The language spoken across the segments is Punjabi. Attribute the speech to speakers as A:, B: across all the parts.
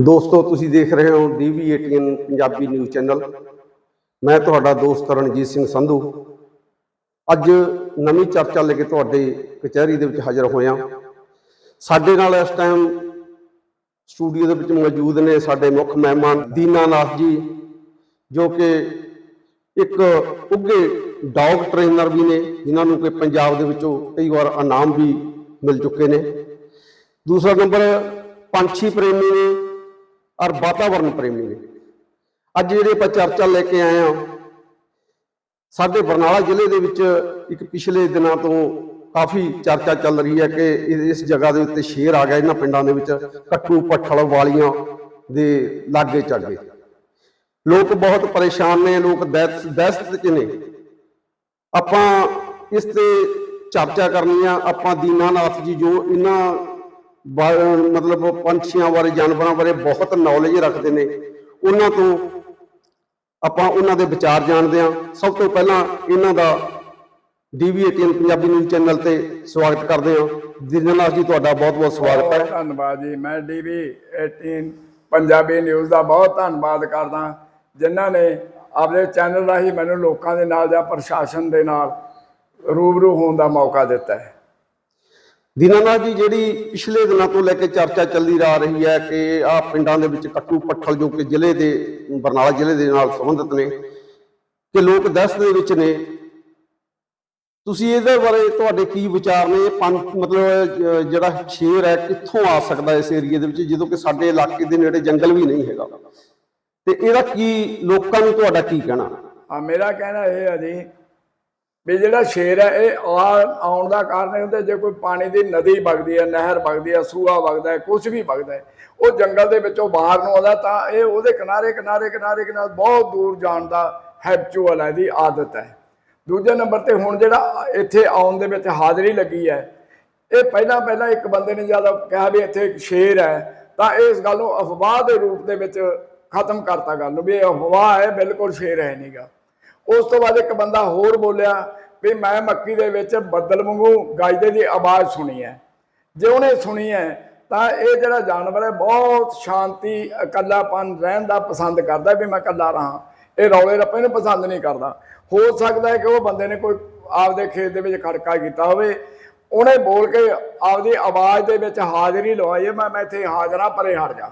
A: ਦੋਸਤੋ, ਤੁਸੀਂ ਦੇਖ ਰਹੇ ਹੋ DV18 ਪੰਜਾਬੀ ਨਿਊਜ਼ ਚੈਨਲ। ਮੈਂ ਤੁਹਾਡਾ ਦੋਸਤ ਰਣਜੀਤ ਸਿੰਘ ਸੰਧੂ। ਅੱਜ ਨਵੀਂ ਚਰਚਾ ਲੈ ਕੇ ਤੁਹਾਡੇ ਕਚਹਿਰੀ ਦੇ ਵਿੱਚ ਹਾਜ਼ਰ ਹੋਇਆ। ਸਾਡੇ ਨਾਲ ਇਸ ਟਾਈਮ ਸਟੂਡੀਓ ਦੇ ਵਿੱਚ ਮੌਜੂਦ ਨੇ ਸਾਡੇ ਮੁੱਖ ਮਹਿਮਾਨ ਦੀਨਾਨਾਥ ਜੀ, ਜੋ ਕਿ ਇੱਕ ਉੱਘੇ ਡੌਗ ਟ੍ਰੇਨਰ ਵੀ ਨੇ, ਜਿਨ੍ਹਾਂ ਨੂੰ ਕਿ ਪੰਜਾਬ ਦੇ ਵਿੱਚੋਂ ਕਈ ਵਾਰ ਇਨਾਮ ਵੀ ਮਿਲ ਚੁੱਕੇ ਨੇ। ਦੂਸਰਾ ਨੰਬਰ ਪੰਛੀ ਪ੍ਰੇਮੀ ਨੇ ਔਰ ਵਾਤਾਵਰਣ ਪ੍ਰੇਮੀ ਨੇ। ਅੱਜ ਜਿਹੜੇ ਆਪਾਂ ਚਰਚਾ ਲੈ ਕੇ ਆਏ ਆ ਸਾਡੇ ਬਰਨਾਲਾ ਜ਼ਿਲ੍ਹੇ ਦੇ ਵਿੱਚ ਇੱਕ ਪਿਛਲੇ ਦਿਨਾਂ ਤੋਂ ਕਾਫੀ ਚਰਚਾ ਚੱਲ ਰਹੀ ਹੈ ਕਿ ਇਸ ਜਗ੍ਹਾ ਦੇ ਉੱਤੇ ਸ਼ੇਰ ਆ ਗਿਆ ਇਹਨਾਂ ਪਿੰਡਾਂ ਦੇ ਵਿੱਚ ਕੱਟੂ ਪੱਠਲ ਵਾਲੀਆਂ ਦੇ ਲਾਗੇ ਚਾਗੇ ਲੋਕ ਬਹੁਤ ਪਰੇਸ਼ਾਨ ਨੇ, ਲੋਕ ਦਹਿਸ਼ਤ ਦਹਿਸ਼ਤ 'ਚ ਨੇ? ਆਪਾਂ ਇਸ ਤੇ ਚਰਚਾ ਕਰਨੀ ਆ। ਆਪਾਂ ਦੀਨਾਨਾਥ ਜੀ ਜੋ ਇਹਨਾਂ ਮਤਲਬ ਪੰਛੀਆਂ ਬਾਰੇ, ਜਾਨਵਰਾਂ ਬਾਰੇ ਬਹੁਤ ਨੌਲੇਜ ਰੱਖਦੇ ਨੇ। ਉਹਨਾਂ ਤੋਂ ਆਪਾਂ ਉਹਨਾਂ ਦੇ ਵਿਚਾਰ ਜਾਣਦੇ ਹਾਂ। ਸਭ ਤੋਂ ਪਹਿਲਾਂ ਇਹਨਾਂ ਦਾ DV18 ਪੰਜਾਬੀ ਨਿਊਜ਼ ਚੈਨਲ ਤੇ ਸਵਾਗਤ ਕਰਦੇ ਹਾਂ। ਦੀਨਾਨਾਥ ਜੀ, ਤੁਹਾਡਾ ਬਹੁਤ ਬਹੁਤ ਸਵਾਗਤ ਹੈ।
B: ਧੰਨਵਾਦ ਜੀ। ਮੈਂ ਡੀਵੀ 18 ਪੰਜਾਬੀ ਨਿਊਜ਼ ਦਾ ਬਹੁਤ ਧੰਨਵਾਦ ਕਰਦਾ। ਜਿਨ੍ਹਾਂ ਨੇ ਆਪਣੇ ਚੈਨਲ ਰਾਹੀਂ ਮੈਨੂੰ ਲੋਕਾਂ ਦੇ ਨਾਲ ਜਾਂ ਪ੍ਰਸ਼ਾਸਨ ਦੇ ਨਾਲ ਰੂਬਰੂ ਹੋਣ ਦਾ ਮੌਕਾ ਦਿੱਤਾ ਹੈ।
A: ਦੀਨਾਨਾਥ ਜੀ, ਜਿਹੜੀ ਪਿਛਲੇ ਦਿਨਾਂ ਤੋਂ ਲੈ ਕੇ ਚਰਚਾ ਚੱਲਦੀ ਆ ਰਹੀ ਹੈ ਕਿ ਆ ਪਿੰਡਾਂ ਦੇ ਵਿੱਚ ਕੱਟੂ ਪੱਠਲ ਜੋ ਕਿ ਜ਼ਿਲ੍ਹੇ ਦੇ, ਬਰਨਾਲਾ ਜ਼ਿਲ੍ਹੇ ਦੇ ਨਾਲ ਸੰਬੰਧਿਤ ਨੇ, ਕਿ ਲੋਕ ਦਸ ਦੇ ਵਿੱਚ ਨੇ। ਤੁਸੀਂ ਇਹਦੇ ਬਾਰੇ ਤੁਹਾਡੇ ਕੀ ਵਿਚਾਰ ਨੇ? ਪੰਜ, ਮਤਲਬ ਜਿਹੜਾ ਸ਼ੇਰ ਹੈ, ਕਿੱਥੋਂ ਆ ਸਕਦਾ ਇਸ ਏਰੀਏ ਦੇ ਵਿੱਚ? ਜਦੋਂ ਕਿ ਸਾਡੇ ਇਲਾਕੇ ਦੇ ਨੇੜੇ ਜੰਗਲ ਵੀ ਨਹੀਂ ਹੈਗਾ। ਤੇ ਇਹਦਾ ਕੀ, ਲੋਕਾਂ ਨੂੰ ਤੁਹਾਡਾ ਕੀ ਕਹਿਣਾ?
B: ਆ ਮੇਰਾ ਕਹਿਣਾ ਇਹ ਹੈ ਜੀ ਵੀ ਜਿਹੜਾ ਸ਼ੇਰ ਹੈ, ਇਹ ਆ- ਆਉਣ ਦਾ ਕਾਰਨ ਇਹ ਹੁੰਦਾ ਜੇ ਕੋਈ ਪਾਣੀ ਦੀ ਨਦੀ ਵਗਦੀ ਹੈ, ਨਹਿਰ ਵਗਦੀ ਹੈ, ਸੂਆ ਵਗਦਾ ਹੈ ਕੁਝ ਵੀ ਵਗਦਾ ਹੈ, ਉਹ ਜੰਗਲ ਦੇ ਵਿੱਚੋਂ ਬਾਹਰ ਨੂੰ ਆਉਂਦਾ ਤਾਂ ਇਹ ਉਹਦੇ ਕਿਨਾਰੇ ਕਿਨਾਰੇ ਕਿਨਾਰੇ ਕਿਨਾਰੇ ਬਹੁਤ ਦੂਰ ਜਾਣ ਦਾ ਹੈਬਚੁਅਲ ਹੈ ਦੀ ਆਦਤ ਹੈ। ਦੂਜੇ ਨੰਬਰ ਤੇ ਹੁਣ ਜਿਹੜਾ ਇੱਥੇ ਆਉਣ ਦੇ ਵਿੱਚ ਹਾਜ਼ਰੀ ਲੱਗੀ ਹੈ, ਇਹ ਪਹਿਲਾਂ ਪਹਿਲਾਂ ਇੱਕ ਬੰਦੇ ਨੇ ਜ਼ਿਆਦਾ ਕਿਹਾ ਵੀ ਇੱਥੇ ਇੱਕ ਸ਼ੇਰ ਹੈ, ਤਾਂ ਇਸ ਗੱਲ ਨੂੰ ਅਫਵਾਹ ਦੇ ਰੂਪ ਦੇ ਵਿੱਚ ਖਤਮ ਕਰਤਾ ਗੱਲ ਨੂੰ, ਵੀ ਇਹ ਅਫਵਾਹ ਹੈ, ਬਿਲਕੁਲ ਸ਼ੇਰ ਹੈ ਨਹੀਂਗਾ ਉਸ ਤੋਂ ਬਾਅਦ ਇੱਕ ਬੰਦਾ ਹੋਰ ਬੋਲਿਆ ਵੀ ਮੈਂ ਮੱਕੀ ਦੇ ਵਿੱਚ ਬੱਦਲ ਵਾਂਗੂ ਗਾਜਦੇ ਦੀ ਆਵਾਜ਼ ਸੁਣੀ ਹੈ। ਜੇ ਉਹਨੇ ਸੁਣੀ ਹੈ, ਤਾਂ ਇਹ ਜਿਹੜਾ ਜਾਨਵਰ ਹੈ, ਬਹੁਤ ਸ਼ਾਂਤੀ, ਇਕੱਲਾਪਨ, ਰਹਿਣ ਦਾ ਪਸੰਦ ਕਰਦਾ ਵੀ ਮੈਂ ਇਕੱਲਾ ਰਹਾ। ਇਹ ਰੌਲੇ ਰੱਪੇ ਨੂੰ ਪਸੰਦ ਨਹੀਂ ਕਰਦਾ। ਹੋ ਸਕਦਾ ਹੈ ਕਿ ਉਹ ਬੰਦੇ ਨੇ ਕੋਈ ਆਪਦੇ ਖੇਤ ਦੇ ਵਿੱਚ ਖੜਕਾ ਕੀਤਾ ਹੋਵੇ। ਉਹਨੇ ਬੋਲ ਕੇ ਆਪਦੀ ਆਵਾਜ਼ ਦੇ ਵਿੱਚ ਹਾਜ਼ਰੀ ਲਵਾਈ ਮੈਂ ਮੈਂ ਇੱਥੇ ਹਾਜ਼ਰਾਂ, ਪਰੇ ਹਟ ਜਾ।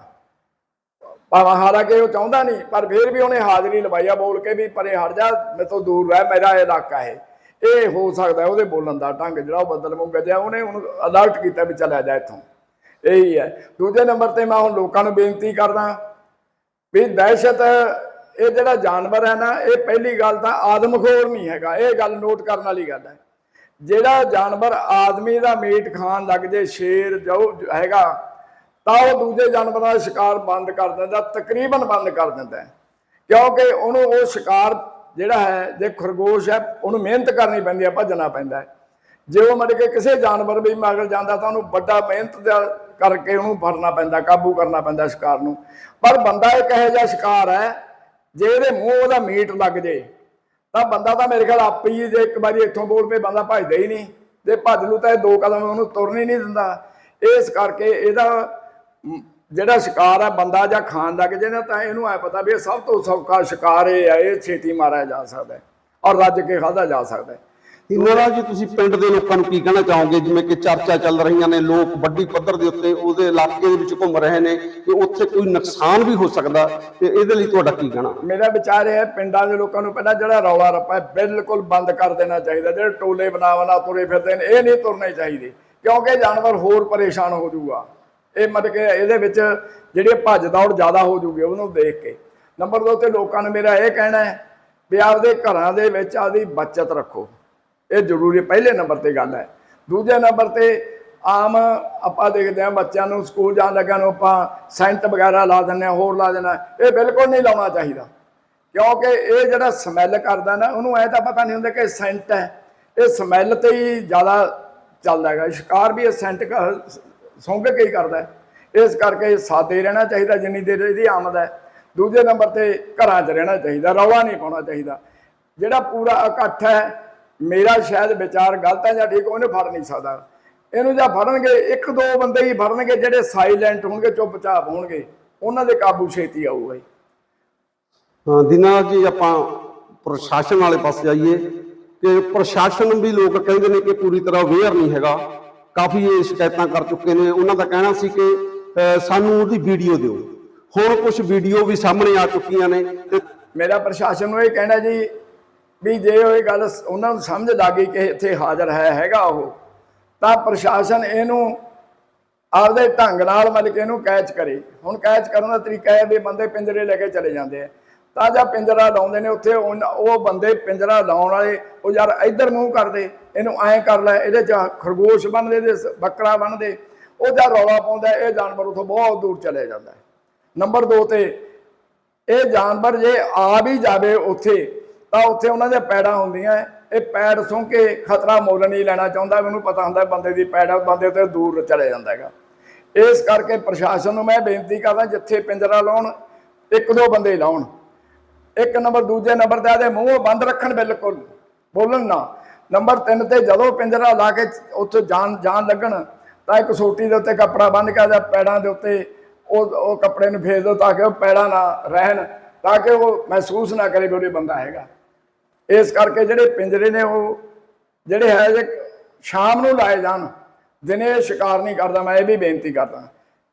B: ਭਾਵੇਂ ਹਾਲਾਂਕਿ ਉਹ ਚਾਹੁੰਦਾ ਨਹੀਂ, ਪਰ ਫਿਰ ਵੀ ਉਹਨੇ ਹਾਜ਼ਰੀ ਲਵਾਈ ਆ ਬੋਲ ਕੇ ਵੀ ਪਰੇ ਹਟ ਜਾ, ਮੇਰੇ ਦੂਰ ਰਹਿ, ਮੇਰਾ ਇਲਾਕਾ ਹੈ ਇਹ। ਹੋ ਸਕਦਾ ਉਹਦੇ ਬੋਲਣ ਦਾ ਢੰਗ ਜਿਹੜਾ ਉਹ ਬਦਲ ਮੁੱਕ ਗਿਆ, ਉਹਨੇ ਉਹਨੂੰ ਅਲਰਟ ਕੀਤਾ ਵੀ ਚੱਲਿਆ ਜਾ ਇੱਥੋਂ। ਇਹੀ ਹੈ। ਦੂਜੇ ਨੰਬਰ ਤੇ ਮੈਂ ਹੁਣ ਲੋਕਾਂ ਨੂੰ ਬੇਨਤੀ ਕਰਦਾ ਵੀ ਦਹਿਸ਼ਤ, ਇਹ ਜਿਹੜਾ ਜਾਨਵਰ ਹੈ ਨਾ, ਇਹ ਪਹਿਲੀ ਗੱਲ ਤਾਂ ਆਦਮਖੋਰ ਨਹੀਂ ਹੈਗਾ, ਇਹ ਗੱਲ ਨੋਟ ਕਰਨ ਵਾਲੀ ਗੱਲ ਹੈ। ਜਿਹੜਾ ਜਾਨਵਰ ਆਦਮੀ ਦਾ ਮੀਟ ਖਾਣ ਲੱਗ ਜੇ, ਸ਼ੇਰ ਜੋ ਹੈਗਾ ਤਾਂ ਉਹ ਦੂਜੇ ਜਾਨਵਰਾਂ ਦਾ ਸ਼ਿਕਾਰ ਬੰਦ ਕਰ ਦਿੰਦਾ, ਤਕਰੀਬਨ ਬੰਦ ਕਰ ਦਿੰਦਾ ਕਿਉਂਕਿ ਉਹਨੂੰ ਉਹ ਸ਼ਿਕਾਰ ਜਿਹੜਾ ਹੈ, ਜੇ ਖਰਗੋਸ਼ ਹੈ, ਉਹਨੂੰ ਮਿਹਨਤ ਕਰਨੀ ਪੈਂਦੀ ਹੈ, ਭੱਜਣਾ ਪੈਂਦਾ ਹੈ। ਜੇ ਉਹ ਮਤਲਬ ਕਿ ਕਿਸੇ ਜਾਨਵਰ ਵੀ ਮਗਰ ਜਾਂਦਾ, ਤਾਂ ਉਹਨੂੰ ਵੱਡਾ ਮਿਹਨਤ ਦਾ ਕਰਕੇ ਉਹਨੂੰ ਫੜਨਾ ਪੈਂਦਾ, ਕਾਬੂ ਕਰਨਾ ਪੈਂਦਾ ਸ਼ਿਕਾਰ ਨੂੰ। ਪਰ ਬੰਦਾ ਇੱਕ ਇਹੋ ਜਿਹਾ ਸ਼ਿਕਾਰ ਹੈ, ਜੇ ਇਹਦੇ ਮੂੰਹ ਉਹਦਾ ਮੀਟ ਲੱਗ ਜੇ, ਤਾਂ ਬੰਦਾ ਤਾਂ ਮੇਰੇ ਖਿਆਲ ਆਪੇ ਹੀ ਜੇ ਇੱਕ ਵਾਰੀ ਇੱਥੋਂ ਬੋਲ ਪਏ ਬੰਦਾ ਭੱਜਦਾ ਹੀ ਨਹੀਂ। ਜੇ ਭੱਜ ਲੂ ਤਾਂ ਇਹ ਦੋ ਕਦਮ ਉਹਨੂੰ ਤੁਰਨ ਹੀ ਨਹੀਂ ਦਿੰਦਾ। ਇਸ ਕਰਕੇ ਇਹਦਾ ਜਿਹੜਾ ਸ਼ਿਕਾਰ ਹੈ ਬੰਦਾ ਜਾਂ ਖਾਣ ਲੱਗ ਜੇ ਨਾ ਤਾਂ ਇਹਨੂੰ ਐ ਪਤਾ ਵੀ ਇਹ ਸਭ ਤੋਂ ਸੌਖਾ ਸ਼ਿਕਾਰ ਇਹ ਹੈ ਇਹ ਛੇਤੀ ਮਾਰਿਆ ਜਾ ਸਕਦਾ ਹੈ ਔਰ ਰੱਜ ਕੇ ਖਾਧਾ ਜਾ ਸਕਦਾ ਹੈ।
A: ਇਹਨਾਂ ਜੀ ਤੁਸੀਂ ਪਿੰਡ ਦੇ ਲੋਕਾਂ ਨੂੰ ਕੀ ਕਹਿਣਾ ਚਾਹੋਗੇ? ਜਿਵੇਂ ਕਿ ਚਰਚਾ ਚੱਲ ਰਹੀਆਂ ਨੇ ਲੋਕ ਵੱਡੀ ਪੱਧਰ ਦੇ ਉੱਤੇ ਉਹਦੇ ਇਲਾਕੇ ਦੇ ਵਿੱਚ ਘੁੰਮ ਰਹੇ ਨੇ ਕਿ ਉੱਥੇ ਕੋਈ ਨੁਕਸਾਨ ਵੀ ਹੋ ਸਕਦਾ ਤੇ ਇਹਦੇ ਲਈ ਤੁਹਾਡਾ ਕੀ ਕਹਿਣਾ?
B: ਮੇਰਾ ਵਿਚਾਰ ਇਹ ਹੈ ਪਿੰਡਾਂ ਦੇ ਲੋਕਾਂ ਨੂੰ ਪਹਿਲਾਂ ਜਿਹੜਾ ਰੌਲਾ ਰੱਪਾ ਬਿਲਕੁਲ ਬੰਦ ਕਰ ਦੇਣਾ ਚਾਹੀਦਾ। ਜਿਹੜੇ ਟੋਲੇ ਬਣਾ ਬਣਾ ਤੁਰੇ ਫਿਰਦੇ ਨੇ ਇਹ ਨਹੀਂ ਤੁਰਨੇ ਚਾਹੀਦੇ ਕਿਉਂਕਿ ਜਾਨਵਰ ਹੋਰ ਪਰੇਸ਼ਾਨ ਹੋ ਜਾਊਗਾ। ਇਹ ਮਤਲਬ ਕਿ ਇਹਦੇ ਵਿੱਚ ਜਿਹੜੀ ਭੱਜ ਦੌੜ ਜ਼ਿਆਦਾ ਹੋ ਜੂਗੀ ਉਹਨੂੰ ਦੇਖ ਕੇ। ਨੰਬਰ 2 ਤੇ ਲੋਕਾਂ ਨੂੰ ਮੇਰਾ ਇਹ ਕਹਿਣਾ ਹੈ ਵੀ ਆਪਦੇ ਘਰਾਂ ਦੇ ਵਿੱਚ ਆਪਦੀ ਬਚਤ ਰੱਖੋ। ਇਹ ਜ਼ਰੂਰੀ ਪਹਿਲੇ ਨੰਬਰ ਤੇ ਗੱਲ ਹੈ। ਦੂਜੇ ਨੰਬਰ ਤੇ ਆਮ ਆਪਾਂ ਦੇਖਦੇ ਹਾਂ ਬੱਚਿਆਂ ਨੂੰ ਸਕੂਲ ਜਾਣ ਲੱਗਿਆਂ ਨੂੰ ਆਪਾਂ ਸੈਂਟ ਵਗੈਰਾ ਲਾ ਦਿੰਦੇ ਹਾਂ, ਹੋਰ ਲਾ ਦੇਣਾ ਇਹ ਬਿਲਕੁਲ ਨਹੀਂ ਲਾਉਣਾ ਚਾਹੀਦਾ। ਕਿਉਂਕਿ ਇਹ ਜਿਹੜਾ ਸਮੈਲ ਕਰਦਾ ਨਾ, ਉਹਨੂੰ ਐ ਤਾਂ ਪਤਾ ਨਹੀਂ ਹੁੰਦਾ ਕਿ ਸੈਂਟ ਹੈ। ਇਹ ਸਮੈਲ ਤੇ ਹੀ ਜ਼ਿਆਦਾ ਚੱਲਦਾ ਹੈਗਾ। ਸ਼ਿਕਾਰ ਵੀ ਇਹ ਸੈਂਟ ਸੌਂਗ ਕੇ ਹੀ ਕਰਦਾ ਇਸ ਕਰਕੇ ਸਾਦੇ ਰਹਿਣਾ ਚਾਹੀਦਾ ਜਿੰਨੀ ਦੇਰ ਇਹਦੀ ਆਮਦ ਹੈ। ਦੂਜੇ ਨੰਬਰ ਤੇ ਘਰਾਂ 'ਚ ਰਹਿਣਾ ਚਾਹੀਦਾ ਰੌਲਾ ਨਹੀਂ ਪਾਉਣਾ ਚਾਹੀਦਾ। ਜਿਹੜਾ ਪੂਰਾ ਇਕੱਠ ਹੈ ਮੇਰਾ ਸ਼ਾਇਦ ਵਿਚਾਰ ਗਲਤ ਹੈ ਜਾਂ ਠੀਕ ਉਹਨੇ ਫੜ ਨਹੀਂ ਸਕਦਾ। ਇਹਨੂੰ ਜਾਂ ਫੜਨਗੇ ਇੱਕ ਦੋ ਬੰਦੇ ਹੀ ਫੜਨਗੇ ਜਿਹੜੇ ਸਾਇਲੈਂਟ ਹੋਣਗੇ ਚੁੱਪਚਾਪ ਹੋਣਗੇ ਉਹਨਾਂ ਦੇ ਕਾਬੂ ਛੇਤੀ ਆਊਗਾ ਜੀ।
A: ਹਾਂ, ਦਿਨਾਂ ਜੀ ਆਪਾਂ ਪ੍ਰਸ਼ਾਸਨ ਵਾਲੇ ਪਾਸੇ ਜਾਈਏ ਕਿ ਪ੍ਰਸ਼ਾਸਨ ਵੀ ਲੋਕ ਕਹਿੰਦੇ ਨੇ ਕਿ ਪੂਰੀ ਤਰ੍ਹਾਂ ਅਵੇਅਰ ਨਹੀਂ ਹੈਗਾ। ਕਾਫੀ ਇਹ ਸ਼ਿਕਾਇਤਾਂ ਕਰ ਚੁੱਕੇ ਨੇ। ਉਹਨਾਂ ਦਾ ਕਹਿਣਾ ਸੀ ਕਿ ਸਾਨੂੰ ਉਹਦੀ ਵੀਡੀਓ ਦਿਓ। ਹੁਣ ਕੁਝ ਵੀਡੀਓ ਵੀ ਸਾਹਮਣੇ ਆ ਚੁੱਕੀਆਂ ਨੇ
B: ਮੇਰਾ ਪ੍ਰਸ਼ਾਸਨ ਨੂੰ ਇਹ ਕਹਿਣਾ ਜੀ ਵੀ ਜੇ ਉਹ ਇਹ ਗੱਲ ਉਹਨਾਂ ਨੂੰ ਸਮਝ ਲੱਗ ਗਈ ਕਿ ਇੱਥੇ ਹਾਜ਼ਰ ਹੈ, ਹੈਗਾ ਉਹ, ਤਾਂ ਪ੍ਰਸ਼ਾਸਨ ਇਹਨੂੰ ਆਪਦੇ ਢੰਗ ਨਾਲ ਮਤਲਬ ਕਿ ਇਹਨੂੰ ਕੈਚ ਕਰੇ। ਹੁਣ ਕੈਚ ਕਰਨ ਦਾ ਤਰੀਕਾ ਹੈ ਵੀ ਬੰਦੇ ਪਿੰਜਰੇ ਲੈ ਕੇ ਚਲੇ ਜਾਂਦੇ ਆ। ਤਾਂ ਜਾਂ ਪਿੰਜਰਾ ਲਾਉਂਦੇ ਨੇ ਉੱਥੇ, ਉਹ ਬੰਦੇ ਪਿੰਜਰਾ ਲਾਉਣ ਵਾਲੇ, ਉਹ ਯਾਰ ਇੱਧਰ ਮੂੰਹ ਕਰਦੇ, ਇਹਨੂੰ ਐਂ ਕਰ ਲੈ, ਇਹਦੇ ਚ ਖਰਗੋਸ਼ ਬੰਨਦੇ ਇਹਦੇ ਬੱਕਰਾ ਬੰਨਦੇ ਉਹ ਜਾਂ ਰੌਲਾ ਪਾਉਂਦਾ, ਇਹ ਜਾਨਵਰ ਉਥੋਂ ਬਹੁਤ ਦੂਰ ਚਲੇ ਜਾਂਦਾ ਹੈ। ਨੰਬਰ 2 ਤੇ, ਇਹ ਜਾਨਵਰ ਜੇ ਆ ਵੀ ਜਾਵੇ ਉੱਥੇ, ਤਾਂ ਉੱਥੇ ਉਹਨਾਂ ਦੇ ਪੈੜਾਂ ਹੁੰਦੀਆਂ ਇਹ ਪੈੜ ਸੁੰ ਕੇ ਖਤਰਾ ਮੁੱਲ ਨਹੀਂ ਲੈਣਾ ਚਾਹੁੰਦਾ, ਮੈਨੂੰ ਪਤਾ ਹੁੰਦਾ ਬੰਦੇ ਦੀ ਪੈੜ ਬੰਦੇ 'ਤੇ ਦੂਰ ਚਲੇ ਜਾਂਦਾ ਹੈਗਾ। ਇਸ ਕਰਕੇ ਪ੍ਰਸ਼ਾਸਨ ਨੂੰ ਮੈਂ ਬੇਨਤੀ ਕਰਦਾ, ਜਿੱਥੇ ਪਿੰਜਰਾ ਲਾਉਣ, ਇੱਕ ਦੋ ਬੰਦੇ ਲਾਉਣ। ਇੱਕ ਨੰਬਰ, ਦੂਜੇ ਨੰਬਰ ਤੇ ਆਦੇ ਮੂੰਹ ਬੰਦ ਰੱਖਣ ਬਿਲਕੁਲ। ਬੋਲਣ ਨਾ। ਨੰਬਰ 3 ਤੇ ਜਦੋਂ ਪਿੰਜਰਾ ਲਾ ਕੇ ਉੱਥੇ ਜਾਣ ਜਾਣ ਲੱਗਣ, ਤਾਂ ਇੱਕ ਸੋਟੀ ਦੇ ਉੱਤੇ ਕੱਪੜਾ ਬੰਨ੍ਹ ਕੇ ਜਾਂ, ਪੈੜਾਂ ਦੇ ਉੱਤੇ ਉਹ ਉਹ ਕੱਪੜੇ ਨੂੰ ਫੇਰ ਦਿਓ ਤਾਂ ਕਿ ਉਹ ਪੈੜਾਂ ਨਾ ਰਹਿਣ, ਤਾਂ ਕਿ ਉਹ ਮਹਿਸੂਸ ਨਾ ਕਰੇ ਵੀ ਉਹਦੇ ਬੰਦਾ ਹੈਗਾ। ਇਸ ਕਰਕੇ ਜਿਹੜੇ ਪਿੰਜਰੇ ਨੇ ਉਹ, ਜਿਹੜੇ ਹੈ ਜੇ ਸ਼ਾਮ ਨੂੰ ਲਾਏ ਜਾਣ, ਦਿਨੇ ਇਹ ਸ਼ਿਕਾਰ ਨਹੀਂ ਕਰਦਾ, ਮੈਂ ਇਹ ਵੀ ਬੇਨਤੀ ਕਰਦਾ।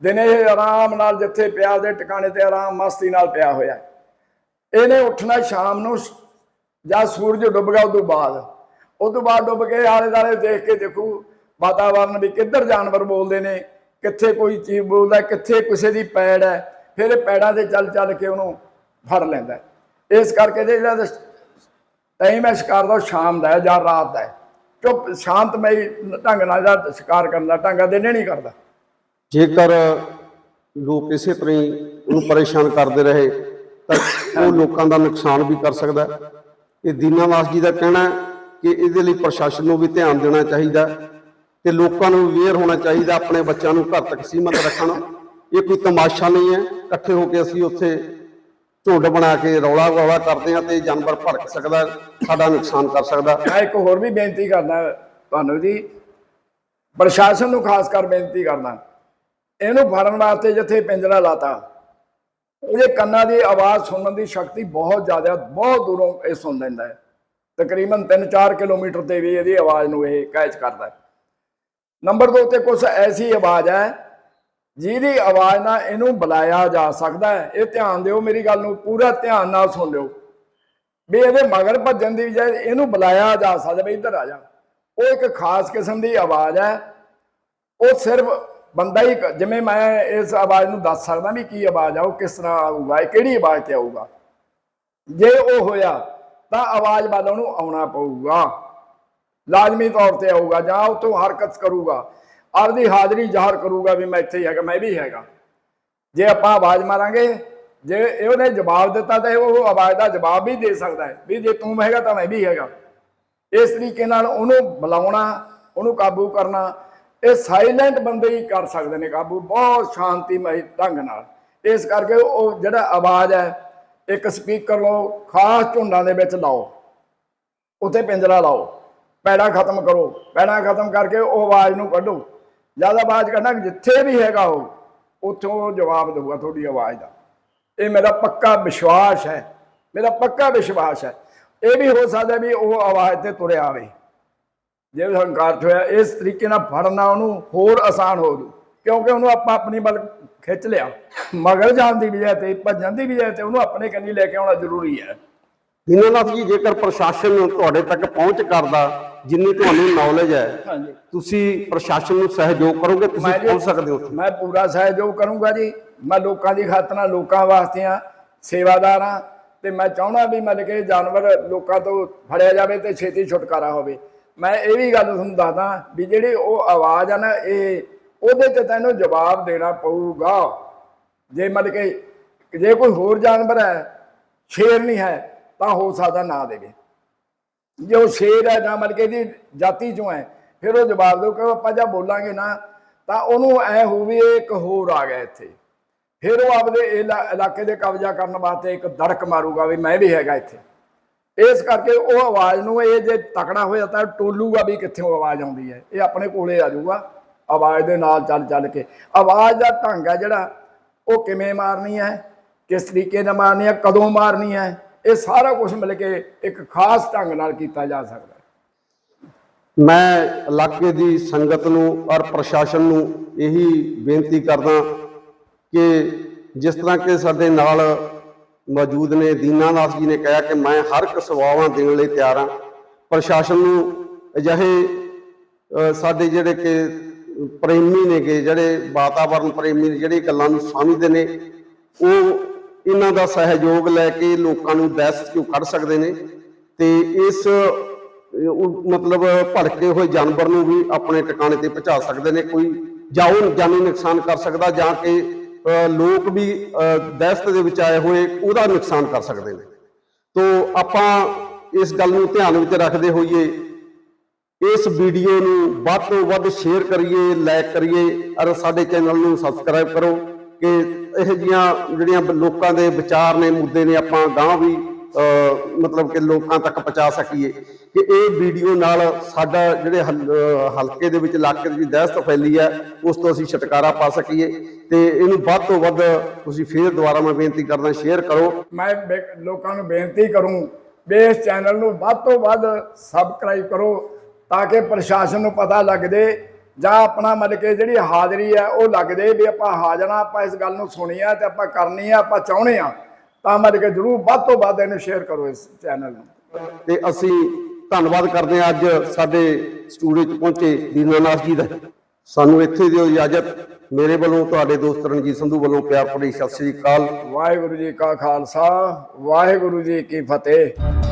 B: ਦਿਨੇ ਇਹ ਆਰਾਮ ਨਾਲ ਜਿੱਥੇ ਪਿਆ ਦੇ ਟਿਕਾਣੇ ਤੇ ਆਰਾਮ, ਮਸਤੀ ਨਾਲ ਪਿਆ ਹੋਇਆ। ਇਹਨੇ ਉੱਠਣਾ ਸ਼ਾਮ ਨੂੰ ਜਾਂ ਸੂਰਜ ਡੁੱਬ ਗਿਆ ਉਦੋਂ ਬਾਅਦ। ਉਦੋਂ ਬਾਅਦ ਡੁੱਬ ਕੇ ਆਲੇ ਦਾਲੇ ਦੇਖ ਕੇ ਦੇਖੂ, ਵਾਤਾਵਰਨ ਵੀ ਕਿੱਧਰ ਜਾਨਵਰ ਬੋਲਦੇ ਨੇ, ਕਿੱਥੇ ਕੋਈ ਚੀਜ਼ ਬੋਲਦਾ, ਕਿੱਥੇ ਕਿਸੇ ਦੀ ਪੈੜ ਹੈ। ਫਿਰ ਇਹ ਪੈੜਾਂ ਤੇ ਚੱਲ ਚੱਲ ਕੇ ਉਹਨੂੰ ਫੜ ਲੈਂਦਾ ਇਸ ਕਰਕੇ ਜਿਹੜਾ ਟਾਈਮ ਹੈ ਸ਼ਿਕਾਰ ਦਾ, ਉਹ ਸ਼ਾਮ ਦਾ ਹੈ ਜਾਂ ਰਾਤ ਦਾ ਹੈ। ਚੁੱਪ, ਸ਼ਾਂਤਮਈ ਢੰਗ ਨਾਲ ਜਿਹੜਾ ਸ਼ਿਕਾਰ ਕਰਨ ਦਾ ਢੰਗ ਆ ਨਹੀਂ ਕਰਦਾ।
A: ਜੇਕਰ ਲੋਕ ਇਸੇ ਤਰ੍ਹਾਂ ਹੀ ਉਹਨੂੰ ਪਰੇਸ਼ਾਨ ਕਰਦੇ ਰਹੇ ਤਾਂ ਉਹ ਲੋਕਾਂ ਦਾ ਨੁਕਸਾਨ ਵੀ ਕਰ ਸਕਦਾ। ਇਹ ਦੀਨਾਨਾਥ ਜੀ ਦਾ ਕਹਿਣਾ ਕਿ ਇਹਦੇ ਲਈ ਪ੍ਰਸ਼ਾਸਨ ਨੂੰ ਵੀ ਧਿਆਨ ਦੇਣਾ ਚਾਹੀਦਾ ਤੇ ਲੋਕਾਂ ਨੂੰ ਅਵੇਅਰ ਹੋਣਾ ਚਾਹੀਦਾ ਆਪਣੇ ਬੱਚਿਆਂ ਨੂੰ ਘਰ ਤੱਕ ਸੀਮਤ ਰੱਖਣ। ਇਹ ਕੋਈ ਤਮਾਸ਼ਾ ਨਹੀਂ ਹੈ। ਇਕੱਠੇ ਹੋ ਕੇ ਅਸੀਂ ਉੱਥੇ ਝੁੰਡ ਬਣਾ ਕੇ ਰੌਲਾ ਰੌਲਾ ਕਰਦੇ ਹਾਂ ਤੇ ਜਾਨਵਰ ਭੜਕ ਸਕਦਾ ਸਾਡਾ ਨੁਕਸਾਨ ਕਰ ਸਕਦਾ।
B: ਮੈਂ ਇੱਕ ਹੋਰ ਵੀ ਬੇਨਤੀ ਕਰਦਾ ਤੁਹਾਨੂੰ ਜੀ। ਪ੍ਰਸ਼ਾਸਨ ਨੂੰ ਖਾਸ ਕਰ ਬੇਨਤੀ ਕਰਦਾ ਇਹਨੂੰ ਫੜਨ ਵਾਸਤੇ ਜਿੱਥੇ ਪਿੰਜਰਾ ਲਾਤਾ ਉਹਦੇ ਕੰਨਾਂ ਦੀ ਆਵਾਜ਼ ਸੁਣਨ ਦੀ ਸ਼ਕਤੀ ਬਹੁਤ ਜ਼ਿਆਦਾ, ਬਹੁਤ ਦੂਰੋਂ ਇਹ ਸੁਣ ਲੈਂਦਾ ਹੈ। ਤਕਰੀਬਨ 3-4 ਕਿਲੋਮੀਟਰ ਤੇ ਵੀ ਇਹਦੀ ਆਵਾਜ਼ ਨੂੰ ਇਹ ਕੈਚ ਕਰਦਾ ਹੈ। ਨੰਬਰ 2 ਤੇ ਕੁਝ ਐਸੀ ਆਵਾਜ਼ ਹੈ, ਜਿਹਦੀ ਆਵਾਜ਼ ਨਾਲ ਇਹਨੂੰ ਬੁਲਾਇਆ ਜਾ ਸਕਦਾ ਹੈ। ਇਹ ਧਿਆਨ ਦਿਓ ਮੇਰੀ ਗੱਲ ਨੂੰ, ਪੂਰਾ ਧਿਆਨ ਨਾਲ ਸੁਣ ਲਿਓ। ਵੀ ਇਹਦੇ ਮਗਰ ਭੱਜਣ ਦੀ ਬਜਾਏ ਇਹਨੂੰ ਬੁਲਾਇਆ ਜਾ ਸਕਦਾ, ਵੀ ਇੱਧਰ ਆ ਜਾ। ਉਹ ਇੱਕ ਖਾਸ ਕਿਸਮ ਦੀ ਆਵਾਜ਼ ਹੈ। ਉਹ ਸਿਰਫ ਬੰਦਾ ਹੀ ਜਿਵੇਂ ਮੈਂ ਇਸ ਆਵਾਜ਼ ਨੂੰ ਦੱਸ ਸਕਦਾ ਵੀ ਕੀ ਆਵਾਜ਼ ਆ, ਉਹ ਕਿਸ ਤਰ੍ਹਾਂ ਆਊਗਾ, ਇਹ ਕਿਹੜੀ ਆਵਾਜ਼ ਤੇ ਆਊਗਾ। ਜੇ ਉਹ ਹੋਇਆ, ਤਾਂ ਆਵਾਜ਼ ਵੱਲ ਉਹਨੂੰ ਆਉਣਾ ਪਊਗਾ। ਲਾਜ਼ਮੀ ਤੌਰ ਤੇ ਆਊਗਾ, ਜਾਂ ਉਹ ਤੋਂ ਹਰਕਤ ਕਰੂਗਾ। ਆਪਦੀ ਹਾਜ਼ਰੀ ਜ਼ਾਹਰ ਕਰੂਗਾ ਵੀ ਮੈਂ ਇੱਥੇ ਹੀ ਹੈਗਾ, ਮੈਂ ਵੀ ਹੈਗਾ। ਜੇ ਆਪਾਂ ਆਵਾਜ਼ ਮਾਰਾਂਗੇ, ਜੇ ਇਹਨੇ ਜਵਾਬ ਦਿੱਤਾ ਤਾਂ ਉਹ ਆਵਾਜ਼ ਦਾ ਜਵਾਬ ਵੀ ਦੇ ਸਕਦਾ ਹੈ, ਵੀ ਜੇ ਤੂੰ ਹੈਗਾ ਤਾਂ ਮੈਂ ਵੀ ਹੈਗਾ। ਇਸ ਤਰੀਕੇ ਨਾਲ ਉਹਨੂੰ ਬੁਲਾਉਣਾ, ਉਹਨੂੰ ਕਾਬੂ ਕਰਨਾ ਇਹ ਸਾਇਲੈਂਟ ਬੰਦੇ ਹੀ ਕਰ ਸਕਦੇ ਨੇ ਕਾਬੂ, ਬਹੁਤ ਸ਼ਾਂਤੀਮਈ ਢੰਗ ਨਾਲ। ਇਸ ਕਰਕੇ ਉਹ ਜਿਹੜਾ ਆਵਾਜ਼ ਹੈ, ਇੱਕ ਸਪੀਕਰ ਲਓ, ਖਾਸ ਝੁੰਡਾਂ ਦੇ ਵਿੱਚ ਲਾਓ। ਉੱਥੇ ਪਿੰਜਰਾ ਲਾਓ। ਪੈੜਾ ਖਤਮ ਕਰੋ। ਪੈੜਾ ਖਤਮ ਕਰਕੇ ਉਹ ਆਵਾਜ਼ ਨੂੰ ਕੱਢੋ। ਜ਼ਿਆਦਾ ਆਵਾਜ਼ ਕੱਢਣਾ ਜਿੱਥੇ ਵੀ ਹੈਗਾ ਉਹ, ਉੱਥੋਂ ਜਵਾਬ ਦੇਊਗਾ ਤੁਹਾਡੀ ਆਵਾਜ਼ ਦਾ। ਇਹ ਮੇਰਾ ਪੱਕਾ ਵਿਸ਼ਵਾਸ ਹੈ। ਮੇਰਾ ਪੱਕਾ ਵਿਸ਼ਵਾਸ ਹੈ। ਇਹ ਵੀ ਹੋ ਸਕਦਾ ਵੀ ਉਹ ਆਵਾਜ਼ ਤੇ ਤੁਰਿਆ ਆਵੇ। ਜੇ ਹੰਕਾਰ ਹੋਇਆ ਇਸ ਤਰੀਕੇ ਨਾਲ ਫੜਨਾ ਉਹਨੂੰ ਹੋਰ ਆਸਾਨ ਹੋ ਜੂ। ਕਿਉਂਕਿ ਉਹਨੂੰ ਆਪਾਂ ਆਪਣੀ ਬਲ ਖਿੱਚ ਲਿਆ। ਮਗਰ ਜਾਣ ਦੀ ਬਜਾਏ ਤੇ ਭੱਜਣ ਦੀ ਬਜਾਏ ਤੇ ਉਹਨੂੰ ਆਪਣੇ ਕੰਨੀ ਲੈ ਕੇ ਆਉਣਾ ਜ਼ਰੂਰੀ ਹੈ।
A: ਦੀਨਾਨਾਥ ਜੀ ਜੇਕਰ ਪ੍ਰਸ਼ਾਸਨ ਤੁਹਾਡੇ ਤੱਕ ਪਹੁੰਚ ਕਰਦਾ ਜਿੰਨੀ ਤੁਹਾਨੂੰ ਨੌਲੇਜ ਹੈ ਤੁਸੀਂ ਪ੍ਰਸ਼ਾਸਨ ਨੂੰ ਸਹਿਯੋਗ ਕਰੋਗੇ ਤੁਸੀਂ ਪਹੁੰਚ ਸਕਦੇ ਹੋ
B: ਮੈਂ ਪੂਰਾ ਸਹਿਯੋਗ ਕਰੂੰਗਾ ਜੀ। ਮੈਂ ਲੋਕਾਂ ਦੀ ਖਾਤਰ ਨਾਲ ਲੋਕਾਂ ਵਾਸਤੇ ਆ ਸੇਵਾਦਾਰ ਆ ਤੇ ਮੈਂ ਚਾਹਣਾ ਵੀ ਮਤਲਬ ਕਿ ਜਾਨਵਰ ਲੋਕਾਂ ਤੋਂ ਫੜਿਆ ਜਾਵੇ ਤੇ ਛੇਤੀ ਛੁਟਕਾਰਾ ਹੋਵੇ। ਮੈਂ ਇਹ ਵੀ ਗੱਲ ਤੁਹਾਨੂੰ ਦੱਸਦਾ ਵੀ ਜਿਹੜੀ ਉਹ ਆਵਾਜ਼ ਆ ਨਾ, ਇਹ ਉਹਦੇ ਤੇ ਤੈਨੂੰ ਜਵਾਬ ਦੇਣਾ ਪਊਗਾ। ਜੇ ਮਤਲਬ ਕਿ ਜੇ ਕੋਈ ਹੋਰ ਜਾਨਵਰ ਹੈ, ਸ਼ੇਰ ਨਹੀਂ ਹੈ, ਤਾਂ ਹੋ ਸਕਦਾ ਨਾ ਦੇਵੇ। ਜੇ ਉਹ ਸ਼ੇਰ ਹੈ ਜਾਂ ਮਤਲਬ ਕਿ ਇਹਦੀ ਜਾਤੀ ਚੋਂ ਹੈ, ਫਿਰ ਉਹ ਜਵਾਬ ਦਿਓ ਕਿ ਆਪਾਂ ਜਾਂ ਬੋਲਾਂਗੇ ਨਾ, ਤਾਂ ਉਹਨੂੰ ਐ ਹੋਵੇ ਇਹ ਇੱਕ ਹੋਰ ਆ ਗਿਆ ਇੱਥੇ। ਫਿਰ ਉਹ ਆਪਦੇ ਇਲਾ- ਇਲਾਕੇ ਦੇ ਕਬਜ਼ਾ ਕਰਨ ਵਾਸਤੇ ਇੱਕ ਦੜਕ ਮਾਰੂਗਾ ਵੀ ਮੈਂ ਵੀ ਹੈਗਾ ਇੱਥੇ। ਇਸ ਕਰਕੇ ਉਹ ਆਵਾਜ਼ ਨੂੰ ਇਹ ਜੇ ਤਕੜਾ ਹੋਇਆ ਤਾਂ ਟੋਲੂਗਾ ਵੀ ਕਿੱਥੋਂ ਆਵਾਜ਼ ਆਉਂਦੀ ਹੈ। ਇਹ ਆਪਣੇ ਕੋਲੇ ਆ ਜਾਊਗਾ। ਆਵਾਜ਼ ਦੇ ਨਾਲ ਚੱਲ ਚੱਲ ਕੇ। ਆਵਾਜ਼ ਦਾ ਢੰਗ ਹੈ ਜਿਹੜਾ, ਉਹ ਕਿਵੇਂ ਮਾਰਨੀ ਹੈ, ਕਿਸ ਤਰੀਕੇ ਨਾਲ ਮਾਰਨੀ ਹੈ, ਕਦੋਂ ਮਾਰਨੀ ਹੈ, ਇਹ ਸਾਰਾ ਕੁਝ ਮਿਲ ਕੇ ਇੱਕ ਖਾਸ ਢੰਗ ਨਾਲ ਕੀਤਾ ਜਾ ਸਕਦਾ
A: ਮੈਂ ਇਲਾਕੇ ਦੀ ਸੰਗਤ ਨੂੰ ਔਰ ਪ੍ਰਸ਼ਾਸਨ ਨੂੰ ਇਹੀ ਬੇਨਤੀ ਕਰਦਾ ਕਿ ਜਿਸ ਤਰ੍ਹਾਂ ਕਿ ਸਾਡੇ ਨਾਲ ਮੌਜੂਦ ਨੇ ਦੀਨਾਨਾਥ ਜੀ ਨੇ ਕਿਹਾ ਕਿ ਮੈਂ ਹਰ ਇੱਕ ਸੇਵਾਵਾਂ ਦੇਣ ਲਈ ਤਿਆਰ ਹਾਂ। ਪ੍ਰਸ਼ਾਸਨ ਨੂੰ ਅਜਿਹੇ ਸਾਡੇ ਜਿਹੜੇ ਕਿ ਪ੍ਰੇਮੀ ਨੇਗੇ ਜਿਹੜੇ ਵਾਤਾਵਰਣ ਪ੍ਰੇਮੀ ਨੇ ਜਿਹੜੇ ਗੱਲਾਂ ਨੂੰ ਸਮਝਦੇ ਨੇ, ਉਹ ਇਹਨਾਂ ਦਾ ਸਹਿਯੋਗ ਲੈ ਕੇ ਲੋਕਾਂ ਨੂੰ ਦਹਿਸ਼ਤ ਕਿਉਂ ਕੱਢ ਸਕਦੇ ਨੇ ਤੇ ਇਸ ਮਤਲਬ ਭੜਕੇ ਹੋਏ ਜਾਨਵਰ ਨੂੰ ਵੀ ਆਪਣੇ ਟਿਕਾਣੇ ਤੇ ਪਹੁੰਚਾ ਸਕਦੇ ਨੇ। ਕੋਈ ਜਾਂ ਉਹ ਜਾਨੀ ਨੁਕਸਾਨ ਕਰ ਸਕਦਾ ਜਾਂ ਕਿ ਲੋਕ ਵੀ ਦਹਿਸ਼ਤ ਦੇ ਵਿੱਚ ਆਏ ਹੋਏ, ਉਹਦਾ ਨੁਕਸਾਨ ਕਰ ਸਕਦੇ ਨੇ। ਤੋ ਆਪਾਂ ਇਸ ਗੱਲ ਨੂੰ ਧਿਆਨ ਵਿੱਚ ਰੱਖਦੇ ਹੋਈਏ, ਇਸ ਵੀਡੀਓ ਨੂੰ ਵੱਧ ਤੋਂ ਵੱਧ ਸ਼ੇਅਰ ਕਰੀਏ ਲਾਈਕ ਕਰੀਏ, ਔਰ ਸਾਡੇ ਚੈਨਲ ਨੂੰ ਸਬਸਕ੍ਰਾਈਬ ਕਰੋ ਕਿ ਇਹ ਜੀਆਂ ਜਿਹੜੀਆਂ ਲੋਕਾਂ ਦੇ ਵਿਚਾਰ ਨੇ, ਮੁੱਦੇ ਨੇ ਆਪਾਂ ਗਾਂ ਵੀ ਮਤਲਬ ਕਿ ਲੋਕਾਂ ਤੱਕ ਪਹੁੰਚਾ ਸਕੀਏ ਕਿ ਇਹ ਵੀਡੀਓ ਨਾਲ ਸਾਡਾ ਜਿਹੜੇ ਹਲ- ਹਲਕੇ ਦੇ ਵਿੱਚ ਇਲਾਕੇ ਦੀ ਦਹਿਸ਼ਤ ਫੈਲੀ ਹੈ, ਉਸ ਤੋਂ ਅਸੀਂ ਛੁਟਕਾਰਾ ਪਾ ਸਕੀਏ ਤੇ ਇਹਨੂੰ ਵੱਧ ਤੋਂ ਵੱਧ ਤੁਸੀਂ ਫੇਰ ਦੁਬਾਰਾ ਮੈਂ ਬੇਨਤੀ ਕਰਦਾ, ਸ਼ੇਅਰ ਕਰੋ।
B: ਮੈਂ ਬੇ- ਲੋਕਾਂ ਨੂੰ ਬੇਨਤੀ ਕਰੂੰ ਵੀ ਇਸ ਚੈਨਲ ਨੂੰ ਵੱਧ ਤੋਂ ਵੱਧ ਸਬਸਕ੍ਰਾਈਬ ਕਰੋ ਤਾਂ ਕਿ ਪ੍ਰਸ਼ਾਸਨ ਨੂੰ ਪਤਾ ਲੱਗ ਜੇ ਜਾਂ ਆਪਣਾ ਮਤਲਬ ਕਿ ਜਿਹੜੀ ਹਾਜ਼ਰੀ ਹੈ ਉਹ ਲੱਗ ਜੇ ਵੀ ਆਪਾਂ ਹਾਜ਼ਰ ਆਪਾਂ ਇਸ ਗੱਲ ਨੂੰ ਸੁਣੀ ਆ ਤੇ ਆਪਾਂ ਕਰਨੀ ਆ, ਆਪਾਂ ਚਾਹੁੰਦੇ ਆ ਤਾਂ ਮਤਲਬ ਕਿ ਜਰੂਰ ਵੱਧ ਤੋਂ ਵੱਧ ਇਹਨੂੰ ਸ਼ੇਅਰ ਕਰੋ ਇਸ ਚੈਨਲ ਨੂੰ।
A: ਤੇ ਅਸੀਂ ਧੰਨਵਾਦ ਕਰਦੇ ਹਾਂ ਅੱਜ ਸਾਡੇ ਸਟੂਡੀਓ 'ਚ ਪਹੁੰਚੇ ਦੀਨਾਨਾਥ ਜੀ ਦਾ। ਸਾਨੂੰ ਇੱਥੇ ਦਿਓ ਇਜਾਜ਼ਤ। ਮੇਰੇ ਵੱਲੋਂ ਤੁਹਾਡੇ ਦੋਸਤ ਰਣਜੀਤ ਸੰਧੂ ਵੱਲੋਂ ਪਿਆਰ ਭਰੀ ਸਤਿ ਸ੍ਰੀ ਅਕਾਲ।
B: ਵਾਹਿਗੁਰੂ ਜੀ ਕਾ ਖਾਲਸਾ ਵਾਹਿਗੁਰੂ ਜੀ ਕੀ ਫਤਿਹ।